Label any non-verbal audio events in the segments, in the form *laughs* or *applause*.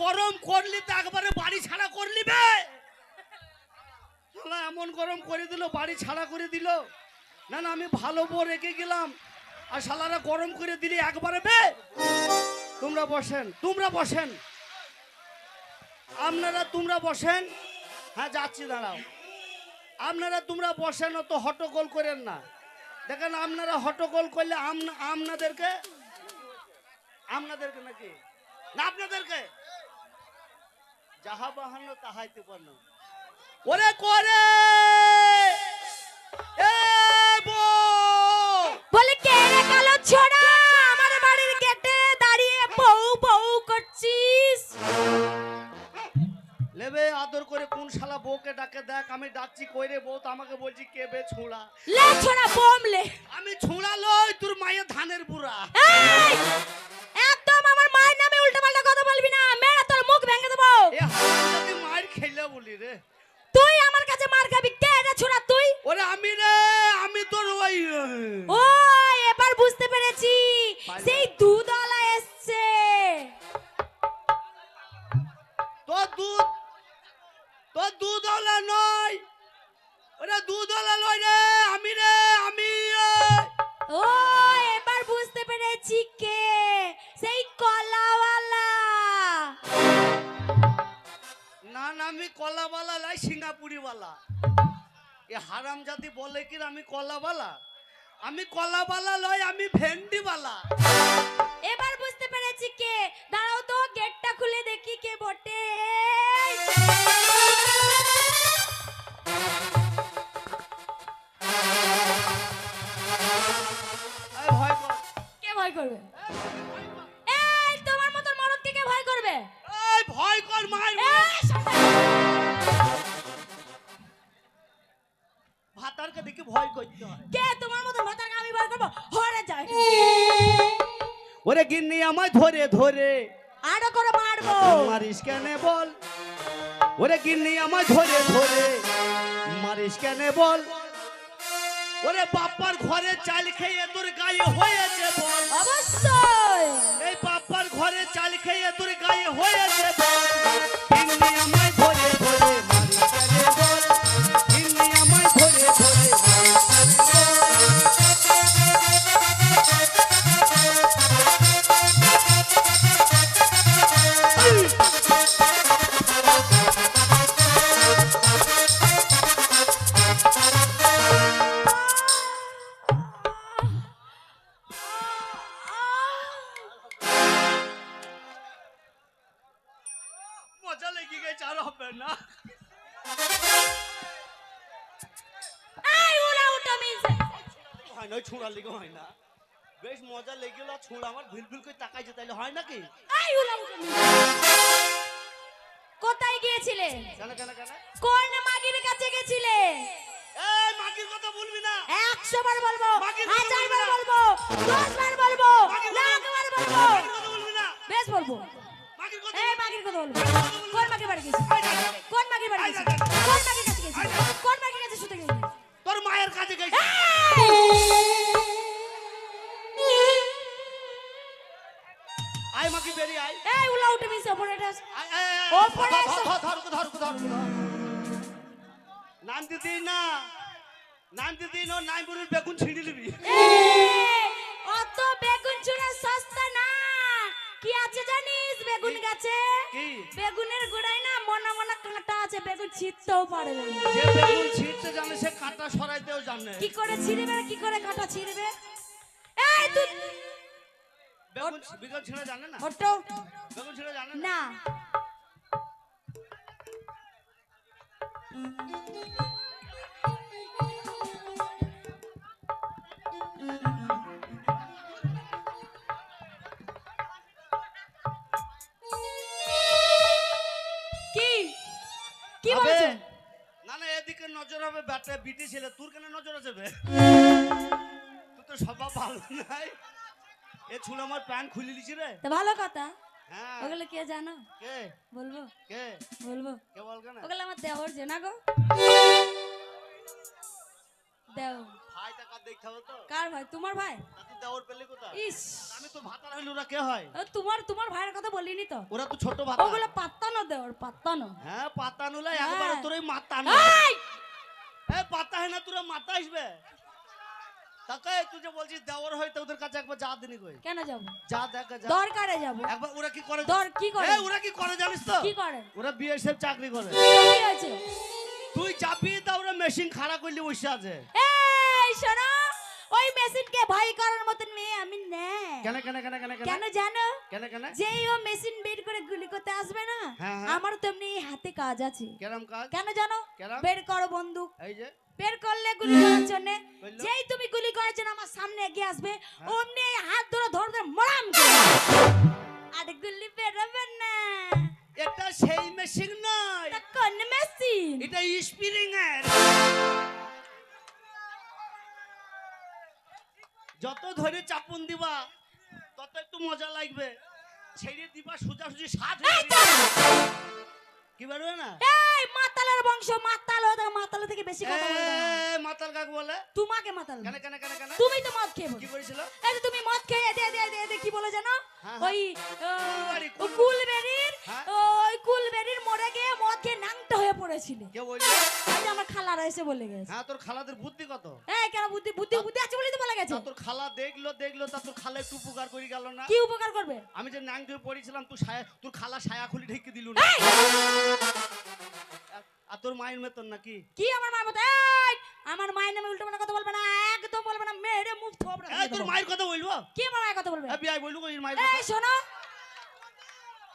গরম করলি তো একবারে বাড়ি ছাড়া করলি বে এমন গরম করে দিল, বাড়ি ছাড়া করে দিল। না না, আমি ভালো বউ রেখে গেলাম। আর শালারা গরম করে দিলি একবারে বে। তোমরা বসেন তোমরা বসেন। আপনারা তোমরা বসেন। হ্যাঁ যাচ্ছি, দাঁড়াও। আপনারা তোমরা বসেন, অত হট্টগোল করেন না। দেখেন, আপনারা হট্টগোল করলে আপনাদেরকে আপনাদেরকে নাকি? না, আপনাদেরকে? যাহা বাহান্ন তাহাইতে পারল ওরে করে! বলে কে রে কালো ছোড়া? আমার বাড়ির গেটে দাঁড়িয়ে বউ বউ করছিস? লেবে আদর করে কোন শালা বউকে ডাকে? দেখ আমি ডাকছি কই রে বউ? তো আমাকে বলছি কে বে ছোঁড়া? লে ছোড়া বোম লে। আমি ছোঁড়া লই তোর মায়ের ধানের বুড়া। এই! একদম আমার মায়ের নামে উল্টাপাল্টা কথা বলবি না। মেরা মুখ ভেঙে দেবো। মায়ের খেলে বলি রে। তুই আমার কাছে মার খাবি কে রে ছোড়া তুই? ওরে আমি রে আমি তোর ওই ও এবার বুঝতে পেরেছি। সেই দুধওয়ালা এসছে। তোর দুধ তোর দুধওয়ালা নয়। ওরে দুধওয়ালা নয় রে আমি রে আমি ও এবার বুঝতে পেরেছি কে। সেই কলাওয়ালা না আমি কলাওয়ালা লাই সিঙ্গাপুরিওয়ালা। এ হারাম জাতি বলে কি আমি কলাওয়ালা আমি কলাওয়ালা লয় আমি ভেন্ডিওয়ালা। এবার বুঝতে পেরেছি কে? দাঁড়াও তো গেটটা খুলে দেখি কে বটে। ভয় কর। কে ভয় করবে? এই তোমার মতন মরদকে কে ভয় করবে? এই ভয় কর মায়ের ভাতারকে দেখে ভয় করতে হয়। কে তোমার মতন ভাতাকে আমি ভয় করব হরে যায়। ওরে গিন্নি আমায় ধরে ধরে। আরও করে মারবো। মারিস কেন বল? ওরে গিন্নি আমায় ধরে ধরে। মারিস কেন বল? ওরে বাপ্পার ঘরে চাল খেয়ে তোর গায়ে হয়েছে বল। অবশ্যই। এই বাপ্পার ঘরে চাল খেয়ে তোর গায়ে হয়েছে বল। গিন্নি আমায় গেল ছোঁড় আমার ভিলভিল করে তাকাইছে তাইলে হয় নাকি? এই উড়া উঠা কোথায় গিয়েছিলে? কেন কেন কেন? কোন মাগির কাছে গেছিলে? এই মাগির কথা বলবি না। একশো বার বলব হাজার বার বলব দশ বার বলব লাখ বার বলব বেশ বলব। মাগির কথা এই মাগির কথা বলব। কোন মাগির বাড়ি গেছিস কোন মাগির বাড়ি গেছিস কোন মাগির কাছে গেছিস কোন মাগির কাছে শুতে গেছিস তোর মায়ের কাছে গেছি। আয় মাগি বেরিয়ে আয়। এই উলা উঠে ও আয়, পড়ে ধর, ধর, ধর। নাম দিদি না। নাম দিদি না নাই বলুন বেগুন ছিঁড়ে নিবি। অত বেগুন চুরা সস্তা না। কি আছে জানিস বেগুন গাছে? বেগুনের গোড়ায় না মনা মনা কাঁটা আছে বেগুন ছিঁড়তেও পারবে না। যে বেগুন ছিঁড়তে জানে সে কাঁটা সরাইতেও জানে। কি করে ছিঁড়বে কি করে কাঁটা ছিঁড়বে? এই তুই বেগুন বেগুন ছিঁড়ে জানে না? ওটো বেগুন ছিঁড়ে জানে না? না। কি? কি? না না এদিকে নজর হবে ব্যাটা বিটি ছেলে। তোর কেন নজর আছে বে? তুই তো স্বভাব ভালো নাই। এ ছুলে আমার প্যান্ট খুলে দিছি রে। তো ভালো কথা। হ্যাঁ। ওগুলো কে জানো? কে? বলব? কে? বলব? কে বল কেন? ওগুলো আমার দেওর যে না গো? দেও ভাই টাকা দেখতে হবে তো? কার ভাই? তোমার ভাই? তা তুই দেওয়ার পেলে কোথায়? ইস। আমি তোর ভাতার হইলে ওরা কে হয়? তোমার তোমার ভাইয়ের কথা বলিনি তো? ওরা তো ছোট ভাতা। ওগুলো পাত্তানো দে ওর পাত্তানো হ্যাঁ পাতা নুলা হ্যাঁ। একবার তোর ওই মাথা না এই! পাতা হয় না তোরা মাথা আসবে। তাকে তুই যে বলছিস দেওয়ার হয়তো ওদের কাছে একবার যা দিনি কই। কেন যাব? যা দেখ যা। দরকারে যাব। একবার ওরা কি করে দর কি করে? এ ওরা কি করে জানিস তো? কি করে? ওরা বিএসএফ চাকরি করে। কি হয়েছে তুই চাপি তা ওরা মেশিন খাড়া করলি বসে আছে। এই শোনো ওই মেশিনকে করার মতন মেয়ে আমি না। কেন কেন কেন কেন কেন? জানো? কেন কেন? যেই ও মেশিন বের করে গুলি করতে আসবে না হ্যাঁ, হ্যাঁ। আমার তেমনি হাতে কাজ আছে। কেরম কাজ? কেন জানো? বের করো বন্দুক। এই যে। বের করলে গুলি করার জন্য। যেই তুমি গুলি করার জন্য আমার সামনে এগিয়ে আসবে হ্যাঁ। অমনি হাত ধরে ধরে ধরে মরাম আর গুলি বেরোবে না। এটা সেই মেশিন নয়। কোন মেশিন এটা স্প্রিং এর। যত ধরে চাপুন দিবা তত একটু মজা লাগবে। ছেড়ে দিবা সোজা সুজি সাত কি বেরোবে না? এই মাতালের বংশ মাতাল হতে মাতাল থেকে বেশি কথা। এ, মাতাল কাক বলে? তোমাকে মাতাল কেন কেন কেন কেন? তুমি তো মদ খেয়ে কি বলো। করেছিল এই যে তুমি মদ খেয়ে দে দে দে দে কি বলে জানো হ্যাঁ, ওই কুল- কুলবেরির হ্যাঁ? ওই কুলবেরির মরে গিয়ে মদ খেয়ে নাংটা হয়ে পড়েছিল। কে বললি? এই যে আমার খালারা এসে বলে গেছে। হ্যাঁ তোর খালাদের বুদ্ধি কত? এই কেন বুদ্ধি বুদ্ধি বুদ্ধি আছে বলেই তো বলে গেছে। তোর খালা দেখল দেখল তা তোর খালা একটু উপকার করে গেল না? কি উপকার করবে? আমি যে ন্যাং ধুয়ে পড়েছিলাম তুই তোর খালা সায়া খুলি ঢেকে দিলু না! আর তোর মায়ের মেতন নাকি? কি আমার মায়ের মতো এই আমার মায়ের নামে উল্টো কথা বলবে না একদম বলবে না মেরে মুখ থোবড়া এই তোর মায়ের কথা বলব? কি আমার মায়ের কথা বলবে? এ বিয়াই বলব এর মায়ের এই শোনো।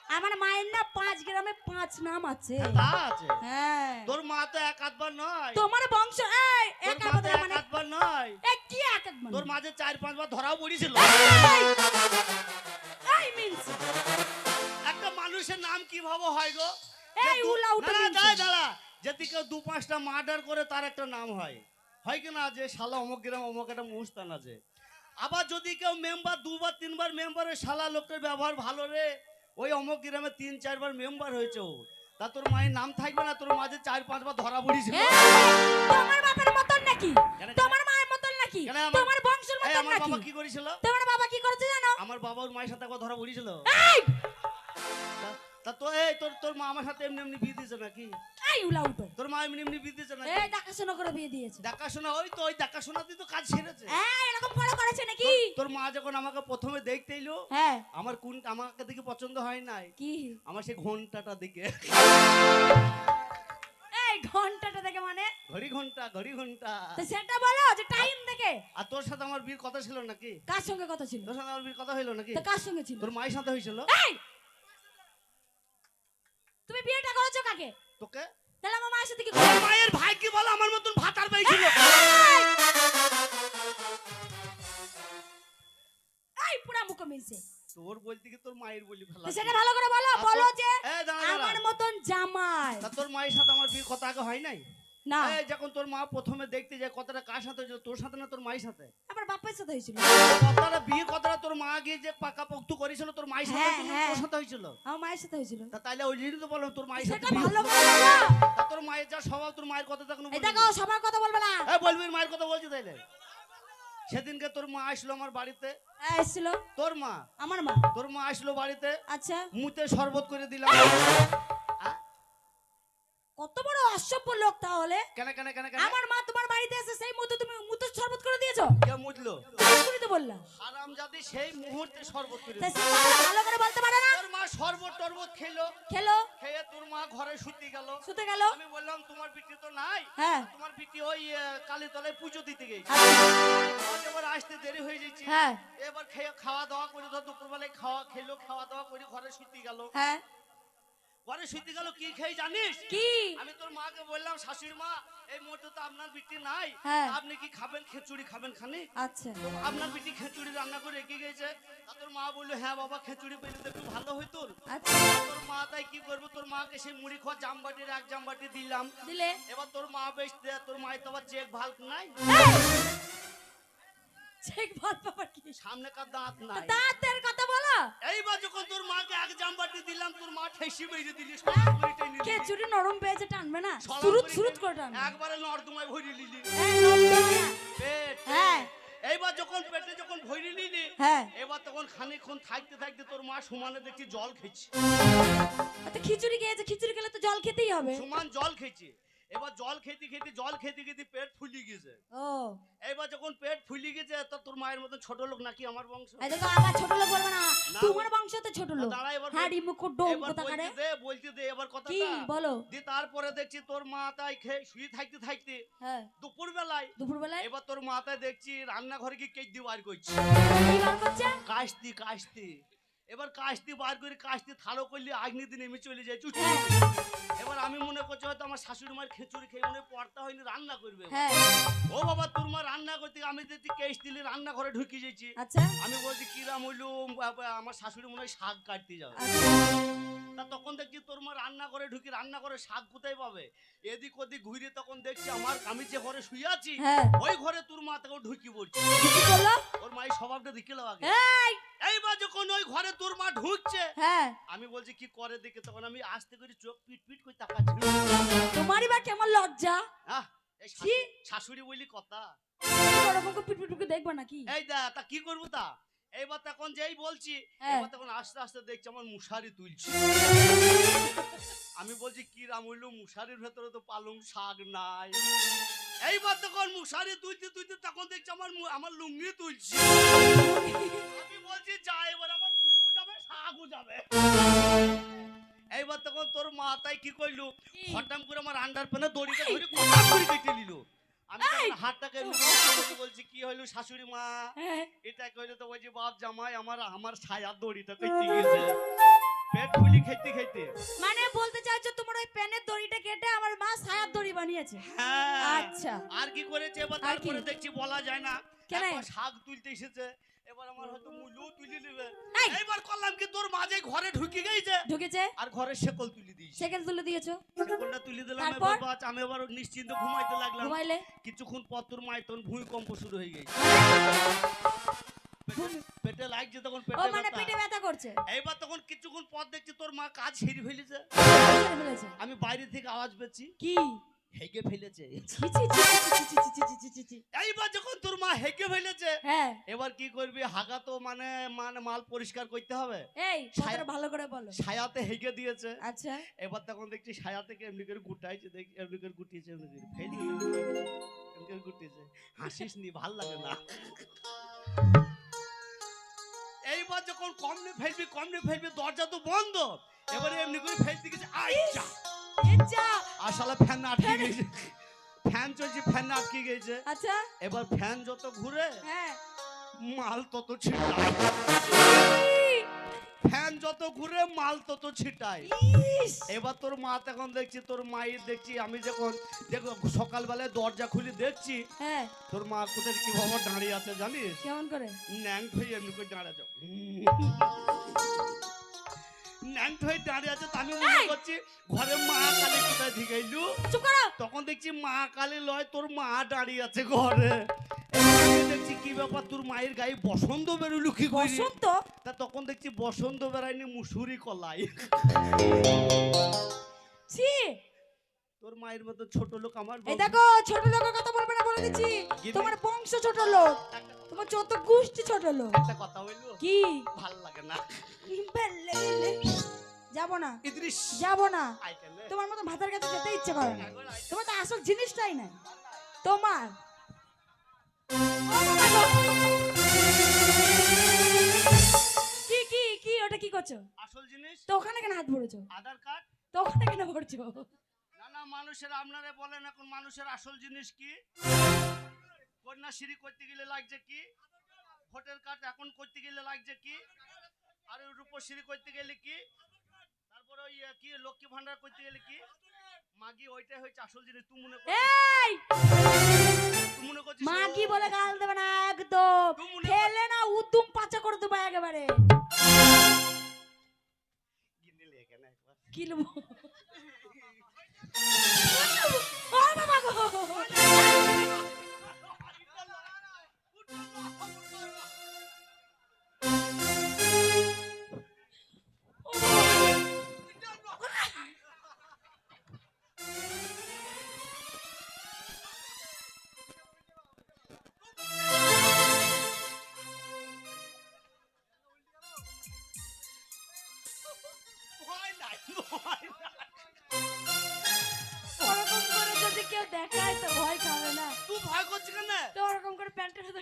আমার মায়ের না পাঁচ গ্রামে পাঁচ নাম আছে। হ্যাঁ, তা আছে? হ্যাঁ। তোর মা তো এক আধবার নয়। তোমার বংশ এই এক মা তো কথা এক মানে আধবার নয়। এই কি এক মানে তোর মাঝে চার পাঁচবার ধরাও পড়েছিল! এই মিন্স একটা মানুষের নাম কীভাবে হয় গো? এই যে দু- উলা উঠে। দাঁড়া, দাঁড়া। যদি কেউ দু পাঁচটা মার্ডার করে তার একটা নাম হয়। হয় কি না যে শালা অমুক গ্রাম অমুক একটা মুস্তান আছে আবার যদি কেউ মেম্বার দুবার তিনবার মেম্বারের শালা লোকটার ব্যবহার ভালো রে ওই অমুক গ্রামে তিন চারবার মেম্বার হয়েছে ও। তা তোর মায়ের নাম থাকবে না তোর মাঝে চার পাঁচবার ধরা পড়েছিল তোমার বাবার মতন নাকি? কেন, কেন? তোমার মায়ের মতন নাকি? আমার- তোমার বংশের মতন আমার বাবা কি করেছিল? তোমার বাবা কি করেছে জানো? আমার বাবা ওর মায়ের সাথে একবার ধরা পড়েছিল এই! তা- তা এই তোর তোর মা আমার সাথে এমনি এমনি বিয়ে দিয়েছে নাকি? এই উলা উঠো তোর মা এমনি এমনি বিয়ে দিয়েছে নাকি? এই দেখাশোনা করে বিয়ে দিয়েছে। দেখাশোনা ওই তো ওই দেখাশোনাতেই তো কাজ ছেড়েছে এই এরকম করে করেছে নাকি? তোর- মা যখন আমাকে প্রথমে দেখতে এলো হ্যাঁ। আমার কোন আমাকে দেখে পছন্দ হয় নাই। কি? আমার সেই ঘন্টাটা দিকে এই ঘন্টাটা দেখে মানে? ঘড়ি ঘণ্টা ঘড়ি ঘণ্টা। তো সেটা বলো যে টাইম দেখে। আর তোর সাথে আমার বিয়ের কথা ছিল নাকি? কার সঙ্গে কথা ছিল? তোর সাথে আমার বিয়ের কথা হইল নাকি? তো কার সঙ্গে ছিল? তোর মায়ের সাথে হয়েছিল এই তুমি বিয়েটা করেছ কাকে? তোকে? তাহলে আমার মায়ের সাথে কি তোর মায়ের ভাই কি বলো? আমার মতন ভাতার ভাই ছিল এই! পুরা মুখ মিলছে। তোর বলতে কি তোর মায়ের বলি ফেলা? সেটা ভালো করে বলো বলো যে। আমার মতন জামাই। তা তোর মায়ের সাথে আমার বিয়ে কথা আগে হয় নাই? না। এই যখন তোর মা প্রথমে দেখতে যায় কথাটা কার সাথে হয়েছিল? তোর সাথে না তোর মায়ের সাথে? আমার বাপের সাথে হয়েছিল। কথাটা বিয়ে কথাটা তোর মা গিয়ে যে পাকা পোক্ত করেছিল তোর মায়ের সাথে হ্যাঁ, হয়েছিল হ্যাঁ। তোর সাথে হয়েছিল? আমার মায়ের সাথে হয়েছিল। তা তাইলে ওই তো বললাম তোর মায়ের সাথে ভালো। তা তোর মায়ের যা স্বভাব তোর মায়ের কথা তখন দেখো সবার কথা বলবে না। বলবি মায়ের কথা বলছি তাইলে? সেদিনকে তোর মা আসলো আমার বাড়িতে। তোর মা? আমার মা। তোর মা আসলো বাড়িতে। আচ্ছা। মুতে শরবত করে দিলাম। কত বড় অসভ্য লোক তাহলে? কেন কেন কেন কেন? আমার মা তোমার বাড়িতে এসে সেই মতো তুমি মুতো শরবত করে দিয়েছ? কে মুতলো। তুমি তো বললা। হারাম জাদি সেই মুহূর্তে শরবত করে কথা ভালো করে বলতে পারে না? তোর মা শরবত টরবত খেলো। খেলো? খেয়ে তোর মা ঘরে শুতে গেল। শুতে গেল? আমি বললাম তোমার বিটি তো নাই। হ্যাঁ। তোমার বিটি ওই কালী তলায় পুজো দিতে গেছে। আচ্ছা, এবার আসতে দেরি হয়ে যাচ্ছে। হ্যাঁ। এবার খেয়ে খাওয়া দাওয়া করে ধর দুপুরবেলায় খাওয়া খেলো খাওয়া দাওয়া করে ঘরে শুতে গেল। হ্যাঁ। ঘরে শুতে গেল কি খেয়ে জানিস? কি? আমি তোর মাকে বললাম শাশুড়ি মা এই মুহূর্তে তো আপনার বিটি নাই। হ্যাঁ। আপনি কি খাবেন? খিচুড়ি খাবেন খানি? আচ্ছা। আপনার বিটি খিচুড়ি রান্না করে রেখে গেছে তোর মা বলল হ্যাঁ বাবা খিচুড়ি পেলে তো একটু ভালো হইতো। আচ্ছা। তোর মা তাই কি করব? তোর মাকে সেই মুড়ি খাওয়া জামবাটির এক জামবাটি দিলাম। দিলে? এবার তোর মা বেশ তোর মায়ের তো আবার চেক ভালো নাই। চেক ভালো পাবার কি? সামনে কার দাঁত নাই? দাঁতের কথা বলো। এইবার যখন তোর মাকে এক জামবাটি দিলাম তোর মা ঠেসি মেরে দিলি কে চুরি নরম পেয়েছে টানবে না। সুরুত সুরুত করে টানবে। একবারে নর্দমায় ভরে নিলি। এই, নরম পেয়েছে না? পেট হ্যাঁ। এইবার যখন পেটে যখন ভরি নিলি হ্যাঁ। এবার তখন খানিকক্ষণ থাকতে থাকতে তোর মা সমানে দেখছি জল খেয়েছে। খিচুড়ি খেয়েছে খিচুড়ি খেলে তো জল খেতেই হবে। সমান জল খেয়েছে। এবার জল খেতে খেতে জল খেতে খেতে পেট ফুলি গেছে। ও। এবার যখন পেট ফুলি গেছে তো তোর মায়ের মতন ছোট লোক নাকি আমার বংশ? এই দেখো আমার ছোট লোক বলবে না। তোমার বংশ তো ছোট লোক। দাঁড়া এবার হাড়ি মুখ ডোম কোথা করে দে বলতে দে এবার কি বলো। দিয়ে তারপরে দেখছি তোর মা তাই খেয়ে শুয়ে থাকতে থাকতে হ্যাঁ। দুপুর বেলায় দুপুর বেলায় এবার তোর মাথায় দেখছি রান্নাঘরে কি কেক দিয়ে বার করছে। কি বার করছে? কাশতি কাশতি। এবার কাশতি বার করে কাশতি থালো করলে আগ্নি দিন এমনি চলে যায় চুচু এবার আমি মনে করছি হয়তো আমার শাশুড়ি মার খিচুড়ি খেয়ে মনে পড়তা হয়নি রান্না করবে। হ্যাঁ। ও বাবা তোর মা রান্না করতে আমি দেখছি কেস দিলে রান্নাঘরে ঢুকে যাচ্ছি আমি বলছি কিরাম হইল? আমার শাশুড়ি মনে হয় শাক কাটতে যাবে। আচ্ছা। তা তখন দেখছি তোর মা রান্না করে ঢুকি রান্না করে শাক কোথায় পাবে? এদিক ওদিক ঘুরে তখন দেখছি আমার আমি যে ঘরে শুয়ে আছি। হ্যাঁ। ওই ঘরে তোর মা তখন ঢুকি পড়ছে। ওর মায়ের স্বভাবটা দেখে আগে। এইবার যখন ওই ঘরে তোর মা ঢুকছে হ্যাঁ। আমি বলছি কি করে দেখে? তখন আমি আস্তে করে চোখ পিট পিট করে তাকাচ্ছি। তোমারই বা কেমন লজ্জা? আহ? শাশুড়ি বলি কথা। ওরকম পিট পিট করে দেখবা নাকি? এই দা তা কি করব তা? এইবার তখন যেই বলছি হ্যাঁ। এবার তখন আস্তে আস্তে দেখছি আমার মুশারি তুলছি। আমি বলছি কি রাম হইল? মুশারির ভেতরে তো পালং শাক নাই। এইবার তখন মুশারি তুলতে তুলতে তখন দেখছি আমার আমার লুঙ্গি তুলছি। বলছি যা এবার আমার মুলু যাবে শাকও যাবে। এইবার তখন তোর মাথায় কি কইলু কি? হঠাৎ করে আমার আন্ডার প্যানে দড়িটা ধরে কথা করে কেটে নিল। আমি হাতটাকে বলছি কি হইল শাশুড়ি মা? হ্যাঁ। এটা কইলে তো বলছি বাপ জামাই আমার আমার ছায়া দড়িটা কেটে গেছে? পেট ফুলি খেতে খেতে। মানে বলতে চাইছো তোমার ওই প্যানের দড়িটা কেটে আমার মা সায়ার দড়ি বানিয়েছে? হ্যাঁ। আচ্ছা। আর কি করেছে? এবার তারপরে দেখছি বলা যায় না কেন? শাক তুলতে এসেছে। আমার হয়তো মুলু তুলে নেবে। এইবার করলাম কি তোর মাঝে ঘরে ঢুকে গেছে। ঢুকেছে? আর ঘরে শেকল তুলে দিয়েছে। সেকেন্ড তুলে দিয়েছ? শেকলটা তুলে দিলাম তারপর? আমি এবার নিশ্চিন্ত ঘুমাইতে লাগলাম। ঘুমাইলে? কিছুক্ষণ পর তোর ভূমিকম্প শুরু হয়ে গেছে। পেটে- লাগছে তখন পেটে মানে। পেটে ব্যথা করছে? এইবার তখন কিছুক্ষণ পর দেখছি তোর মা কাজ সেরে ফেলেছে? আমি বাইরে থেকে আওয়াজ পেয়েছি। কি? হেগে ফেলেছে এইবার যখন তোর মা হেগে ফেলেছে এবার কি করবি হাগা তো মানে মানে মাল পরিষ্কার করতে হবে এই ভালো করে বল ছায়াতে হেগে দিয়েছে আচ্ছা এবার তখন দেখছি ছায়া থেকে এমনি করে গুটাইছে দেখি এমনি করে গুটিয়েছে এমনি করে ফেলি এমনি করে গুটিয়েছে হাসিস নি ভালো লাগে না এইবার যখন কমনে ফেলবি কমনে ফেলবি দরজা তো বন্ধ এবারে এমনি করে ফেলতে গেছে আইচা আসলে ফ্যান আটকে গেছে ফ্যান চলছে ফ্যান আটকে গেছে আচ্ছা। এবার ফ্যান যত ঘুরে হ্যাঁ। মাল তত ছিটায়। ফ্যান যত ঘুরে মাল তত ছিটায়। এবার তোর মা তখন দেখছি তোর মায়ের দেখছি আমি যখন দেখো সকালবেলায় দরজা খুলে দেখছি হ্যাঁ। তোর মা কোথায় কি ভাবে দাঁড়িয়ে আছে জানিস? কেমন করে? ন্যাং হয়ে এমনি করে দাঁড়িয়ে যাও ন্যাং হয়ে দাঁড়িয়ে আছে আমি মনে করছি ঘরে মা কালী কোথায় এলু? তখন দেখছি মা কালী লয় তোর মা দাঁড়িয়ে আছে ঘরে। দেখছি কি ব্যাপার তোর মায়ের গায়ে বসন্ত বেরোলো কি বসন্ত? তা তখন দেখছি বসন্ত বেড়ায়নি মুসুরি কলাই। ছি! তোর মায়ের মতো ছোট লোক আমার এই দেখো ছোট লোকের কথা বলবে না বলে দিচ্ছি। তোমার বংশ ছোট লোক। তোমার গোষ্ঠী ছোট লোক। একটা কথা হইল কি? ভালো লাগে না। যাব না। ইদ্রিস। যাব না। তোমার মতো ভাতার কাছে যেতে ইচ্ছে করে না। তোমার তো আসল জিনিসটাই নাই। তোমার। কি কি কি? ওটা কি করছ? আসল জিনিস? তো ওখানে কেন হাত ভরেছো? আধার কার্ড? তো ওখানে কেন ভরছো? মানুষের আপনারা বলেন এখন মানুষের আসল জিনিস কি? কন্যাশ্রী করতে গেলে লাগছে কি? ভোটার কার্ড এখন করতে গেলে লাগছে কি? আর ওই রূপশ্রী করতে গেলে কি? তারপরে ওই কি লক্ষ্মী ভান্ডার করতে গেলে কি? মাগি ওইটাই হচ্ছে আসল জিনিস। তুই মনে এই! তুই মনে করছিস মা কি বলে গাল দেবে না একদম। ফেলে না উদ্যম পাচা করে দেবো একেবারে। গিন্নি লে এখানে একবার। কি নেব ও বাবা গো!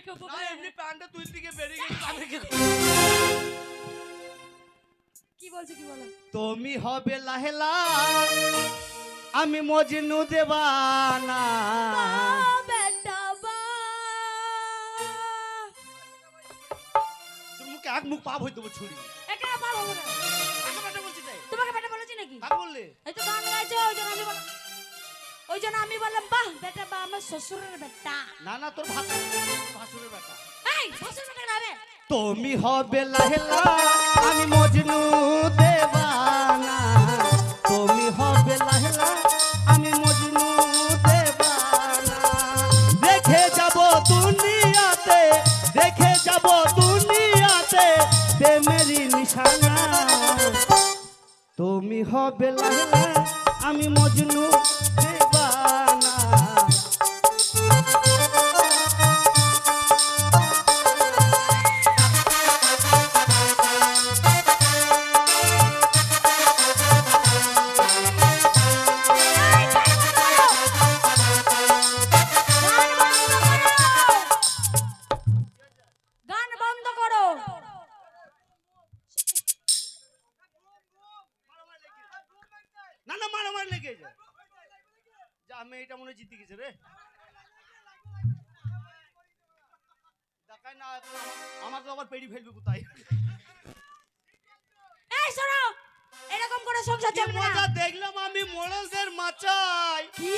এমনি প্যান্টটা তুই দিকে বেরিয়ে গেছিস কি করব? কি বলো? তুমি হবে লাহেলা আমি মজনু দেবানা। মুখে এক মুখ পাপ হইতে দেবো ছুরি। একা পার হবে না। কাকে বেটা বলছি তাই। তোমাকে বেটা বলেছি নাকি? বললে? এই তো গান গাইছে ওই জন্য আমি ওই জন্য আমি বললাম বাহ বেটা বা আমার শ্বশুরের বেটা। না না তোর ভাসুরের বেটা। এই শ্বশুর বেটা হবে? তুমি হবে লাহেলা আমি মজনু দেবানা তুমি হবে লাহেলা আমি মজনু দেবানা দেখে যাব দুনিয়াতে দেখে যাব দুনিয়াতে প্রেমেরই নিশানা। তুমি হবে লাহেলা আমি মজনু দেবানা মজা দেখলাম আমি মোড়লদের মাচাই কি?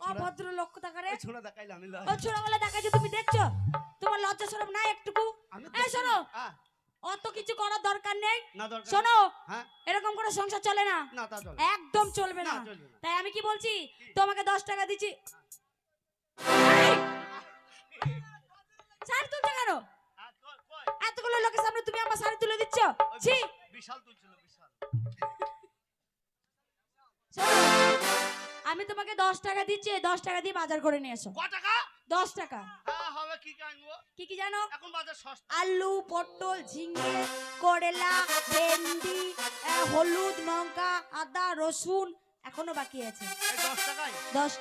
অভদ্র লোক তাকারে ছোড়া দেখাইলাম আমি ও ছোড়া বলে দেখাচ্ছ তুমি দেখছ? তোমার লজ্জা শরম নাই একটুকু? এই শোনো। হ্যাঁ, অত কিছু করার দরকার নেই। শোনো। হ্যাঁ। এরকম করে সংসার চলে না। একদম চলবে না, না। চলবে না। তাই আমি কি বলছি? তোমাকে দশ টাকা দিচ্ছি। শাড়ি তুলছো কেন? হ্যাঁ? এতগুলো লোকের সামনে তুমি আমার শাড়ি তুলে দিচ্ছ? ছি! বিশাল- তুলছিল বিশাল। আমি তোমাকে দশ টাকা দিচ্ছি দশ টাকা দিয়ে বাজার করে নিয়ে এসো। টাকা? দশ টাকা। হ্যাঁ কি কি জানো? এখন বাজার সস্তা। আলু পটল ঝিঙে করলা ভেন্ডি হলুদ লঙ্কা আদা রসুন এখনও বাকি আছে। দশ টাকায়? দশ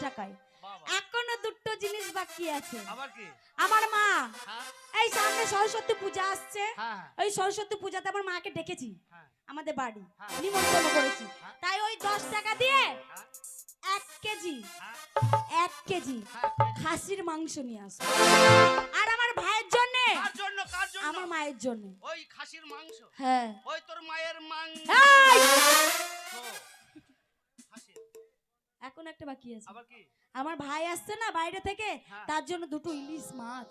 জিনিস বাকি আছে। আবার কি? আমার মা। হ্যাঁ। এই সামনে সরস্বতী পূজা আসছে। হ্যাঁ ওই সরস্বতী পূজাতে আমার মাকে ডেকেছি। হ্যাঁ। আমাদের বাড়ি। হ্যাঁ। নিমন্ত্রণ করেছি। হ্যাঁ। তাই ওই দশ টাকা দিয়ে হ্যাঁ। এক কেজি হ্যাঁ এক কেজি। হ্যাঁ খাসির মাংস নিয়ে আসো। আর আমার ভাইয়ের জন্য? আমার মায়ের জন্য। ওই খাসির মাংস? হ্যাঁ। ওই তোর মায়ের মাংস। এখন একটা বাকি আছে। আবার কি? আমার ভাই আসছে না বাইরে থেকে হ্যাঁ। তার জন্য দুটো ইলিশ মাছ।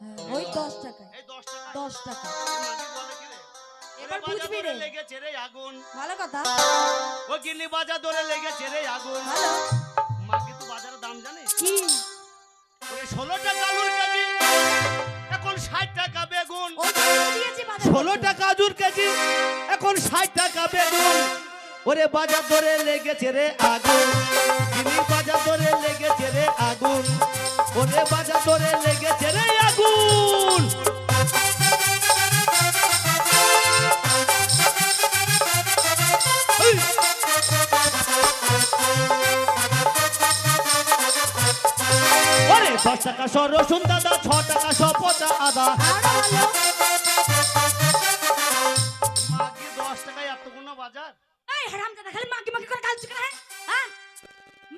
হ্যাঁ, ওই দশ টাকা দশ টাকা এবার বুঝবি রে। লেগেছে রে আগুন। ভালো কথা। ও গিন্নি বাজা ধরে লেগেছে রে আগুন। ভালো। মা কিন্তু বাজারের দাম জানিস? কি? ওরে ষোলো টাকা আলুর কেজি এখন ষাট টাকা বেগুন। দিয়েছি বাজার ষোলো। টাকা আজুর কেজি এখন ষাট টাকা বেগুন। ওরে বাজার ধরে লেগেছে রে আগুন। চিনি বাজার ধরে লেগেছে রে আগুন। ওরে বাজার ধরে লেগেছে রে আগুন! ওরে দশ টাকা শ রসুন দাদা, ছ টাকা পচা আদা।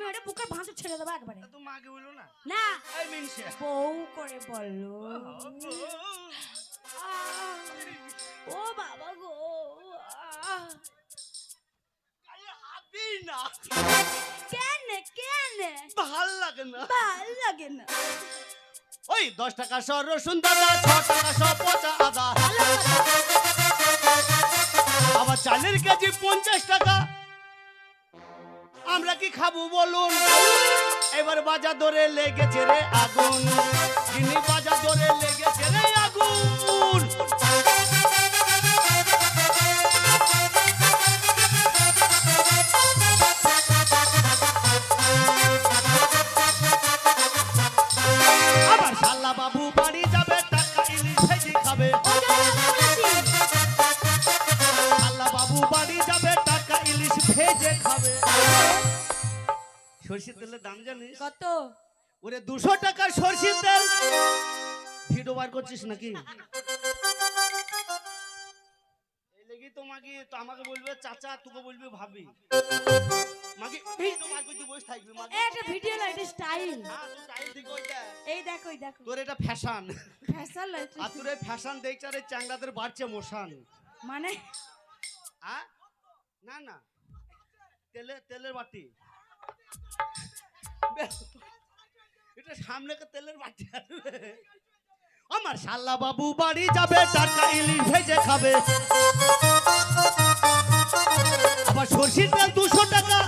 মেয়েটা বুকের ভাঁজে ছেড়ে দেবো একবারে। তো মাকে বলল না। না। বউ করে বলল ও বাবা গো। না। কেন কেন? ভালো লাগে না। ভালো লাগে না। ওই দশ টাকা শ রসুন দাদা ছ টাকা শ পচা আদা। আবার চালের কেজি পঞ্চাশ টাকা। আমরা কি খাব বলুন? এবার বাজার ধরে লেগেছে রে আগুন। চিনি বাজার ধরে লেগেছে রে আগুন। সর্ষের তেলের দাম জানিস? কত? ওরে দুশো টাকার সর্ষের তেল। ভিডিও বার করছিস নাকি? এই লেগে তো তো আমাকে বলবে চাচা তোকে বলবে ভাবি। মাগি ভিডিও বার করতে বসে থাকবি মাগি। এটা ভিডিও না এটা স্টাইল। তুই টাইম দিকে ওইটা। এই দেখো এই দেখো। তোর এটা ফ্যাশন ফ্যাশন লাইট আর তোর ফ্যাশন দেখছে আর বাড়ছে মোশন। মানে? আ? না না। তেলে তেলের বাটি। এটা সামনে তেলের বাটি আমার শাল্লা বাবু বাড়ি যাবে টাকা ইলিশ ভেজে খাবে। আবার সর্ষের তেল দুশো টাকা,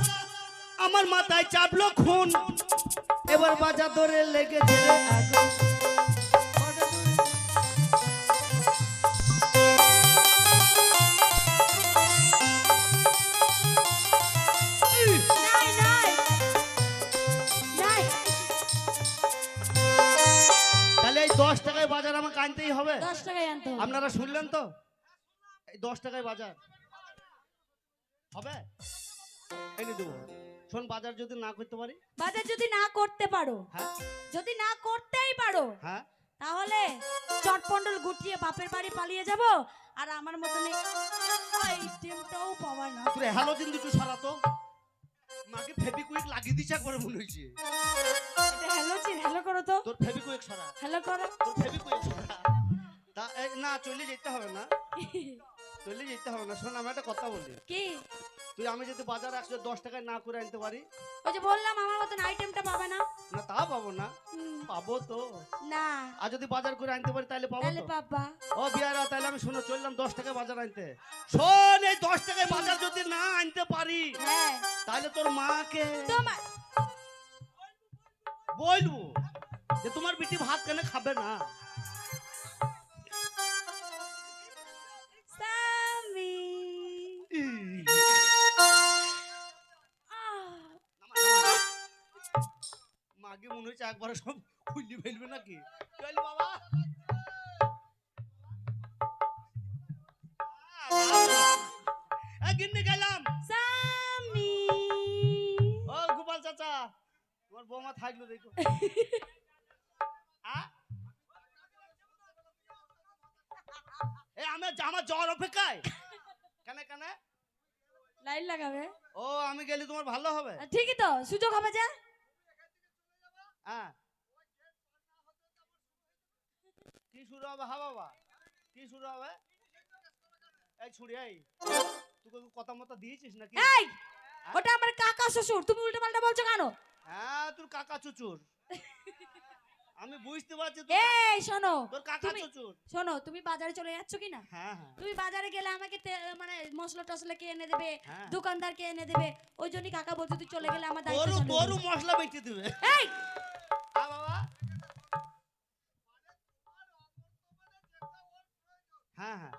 আমার মাথায় চাপলো খুন। এবার বাজার ধরে লেগেছে হবে? দশ টাকায় আনতে আপনারা শুনলেন তো? এই দশ টাকায় বাজার। হবে? এনে দেবো শোন বাজার যদি না করতে পারি? বাজার যদি না করতে পারো হ্যাঁ। যদি না করতেই পারো হ্যাঁ। তাহলে চটপন্ডল গুটিয়ে বাপের বাড়ি পালিয়ে যাব আর আমার মতন এই টিমটাও পাওয়া না। তুই হ্যালো দিন দুটো সারা তো। মাকে ফেবিকুইক লাগিয়ে দিছে করে মনে হ্যালো চিন হ্যালো করো তো। তোর ফেবিকুইক সারা। হ্যালো করো। তোর ফেবিকুইক সারা। তা না চলে যেতে হবে না। চলে যেতে হবে না। শোন আমি একটা কথা বলি। কি? তুই আমি যদি বাজার একশো দশ টাকায় না করে আনতে পারি? ওই যে বললাম আমার মতন আইটেমটা পাবে না। না তা পাবো না। পাবো তো। না। আর যদি বাজার করে আনতে পারি তাহলে পাবো তাহলে পাবা। ও বিয়ারা তাহলে আমি শুনো চললাম দশ টাকায় বাজার আনতে। শোন এই দশ টাকায় বাজার যদি না আনতে পারি হ্যাঁ। তাহলে তোর মাকে তোমার বলব যে তোমার বিটি ভাত কেন খাবে না? মনে হচ্ছে একবার সব খুলি ফেলবে নাকি? চল বাবা। গিন্নি গেলাম। স্বামী। ও গোপাল চাচা তোমার বৌমা থাকল দেখো। এ আমার আমার জ্বর অপেক্ষায়? কেন কেন? লাইন লাগাবে। ও আমি গেলে তোমার ভালো হবে। ঠিকই তো সুযোগ হবে যে। হ্যাঁ। কি শুরু হবে? হা বাবা। কি শুরু হবে? এই ছুড়ি এই। তুই কথা মতো দিয়েছিস নাকি? এই ওটা আমার কাকা শ্বশুর। তুমি উল্টো পাল্টা বলছো কেন? হ্যাঁ তোর কাকা চুচুর *laughs* আমি বুঝতে পারছি তোর এই শোনো। তোর কাকা চুচুর শোনো তুমি বাজারে চলে যাচ্ছ কি না? হ্যাঁ হ্যাঁ। তুমি বাজারে গেলে আমাকে মানে মশলা টসলা কে এনে দেবে? হ্যাঁ। দোকানদার কে এনে দেবে? ওই জন্যই কাকা বলছে তুই চলে গেলে আমার দায়িত্ব। মশলা বেঁচে দিবে। এই হ্যাঁ হ্যাঁ।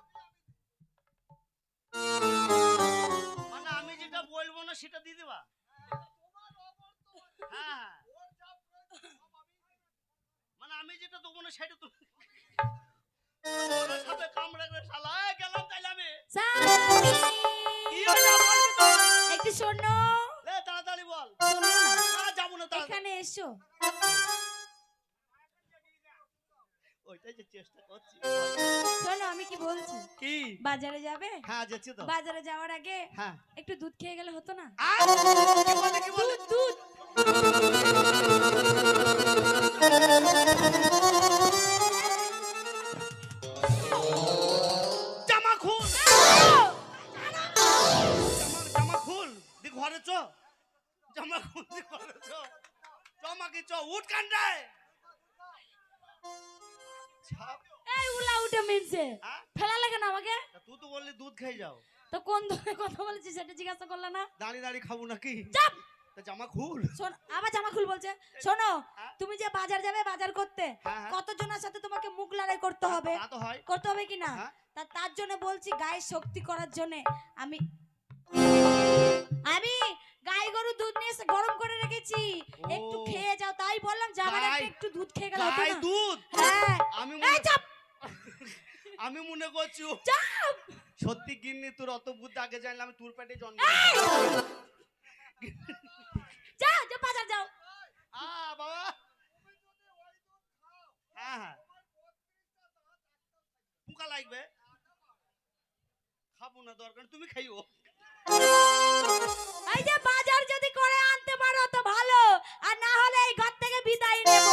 মানে আমি যেটা বলব না সেটা দিয়ে দিবা? হ্যাঁ হ্যাঁ। মানে আমি যেটা দেবো না সেটা তো? একটু শোনো। তাড়াতাড়ি বল। এখানে এসো। ওইটাই যে চেষ্টা করছি। শোনো আমি কি বলছি? কি? বাজারে যাবে? হ্যাঁ যাচ্ছি তো। বাজারে যাওয়ার আগে হ্যাঁ। একটু দুধ খেয়ে গেলে হতো না? দুধ দুধ জামা খুল। জামা খুল। দি ঘরে চ। জামা খুল দি ঘরে চ। জামা কি চ। উঠ কান্ডায়। ছাপ এই উলা উঠে মিনছে। ফেলা লাগে না আমাকে? তুই তো বললি দুধ খেয়ে যাও। তো কোন ধরনের কথা বলেছি সেটা জিজ্ঞাসা করলে না? দাঁড়িয়ে দাঁড়িয়ে খাব নাকি? চাপ জামা খুল। শোন আবার জামা খুল বলছে। শোনো হ্যাঁ? তুমি যে বাজার যাবে বাজার করতে হ্যাঁ, হ্যাঁ। কতজনের সাথে তোমাকে মুখ লড়াই করতে হবে? হয়। করতে হবে কি না? হ্যাঁ। তা তার জন্য বলছি গায়ে শক্তি করার জন্য আমি আমি গাই গরু দুধ নিয়ে এসে গরম করে রেখেছি। একটু খেয়ে যাও তাই বললাম যাবার আগে একটু দুধ খেয়ে গেলে গাই দুধ? হ্যাঁ। আমি এই মনে চাপ। আমি মনে করছি চাপ। সত্যি গিন্নি তোর অত বুদ্ধি আগে জানলে আমি তোর পেটে জন্ম যা যা বাজার যাও। আ বাবা। হ্যাঁ হ্যাঁ। পোকা লাগবে। খাব না দরকার তুমি খাইও। এই বাজার যদি করে আনতে পারো তো ভালো, আর না হলে এই ঘর থেকে বিদায় নেব।